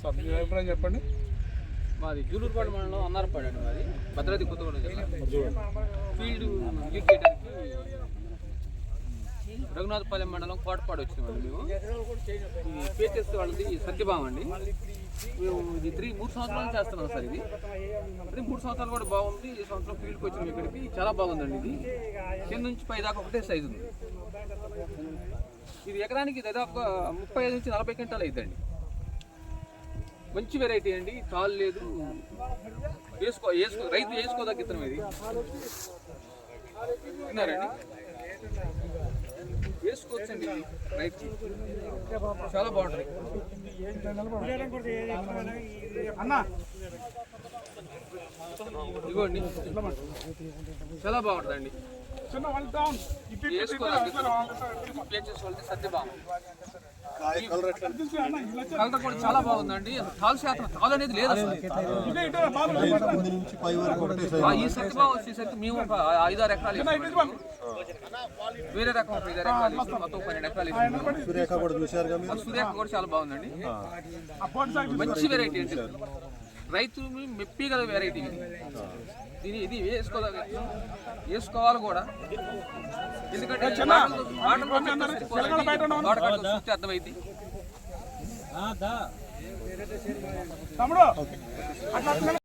Sir మీ అభిప్రాయం చెప్పండి. మాది జూలూరుపాడు మండలం అన్నారపాడు అండి మాది. భద్రాద్రి కొత్తగూడెం జిల్లా. ఫీల్డ్ యూజ్ చేయడానికి రఘునాథపాలెం మండలం కోటపాడు వచ్చినామండి మేము. ఇది పేచెస్ వాళ్ళది సత్యభామ అండి. మేము ఇది త్రీ మూడు సంవత్సరాలు చేస్తున్నాం సార్ ఇది. అది మూడు సంవత్సరాలు కూడా బాగుంది. ఈ సంవత్సరం ఫీల్డ్కి వచ్చినాం ఇక్కడికి. చాలా బాగుందండి ఇది. కింద నుంచి పై దాకా ఒకటే సైజు ఉంది. ఇది ఎకరానికి దాదాపు ముప్పై ఐదు నుంచి నలభై క్వింటాలు అవుతుందండి మంచి వెరైటీ అండి. తాళ్ళు లేదు. వేసుకో వేసుకో రైతు వేసుకోదగ్గ ఇతను ఇది. తిన్నారండి? వేసుకోవచ్చండి ఇది రైతు చాలా బాగుంటుంది. ఇదిగోండి. చాలా బాగుంటుందండి. కలర్ కూడా చాలా బాగుందండి తాలు శాతం తాలు అనేది లేదు ఈ సత్యభావ వచ్చేసరికి మేము ఒక ఐదారు ఎకరాలు. వేరే రకం ఒక ఐదారు ఎకరాలు. మొత్తం పన్నెండు ఎకరాలు. సురేఖ కూడా చాలా బాగుందండి మంచి వెరైటీ అండి రైతు మెప్పి గల వెరైటీ ఇది. ఇది ఇది వేసుకోవాలి. వేసుకోవాలి కూడా. ఎందుకంటే అర్థమైంది. తమ్ముడు.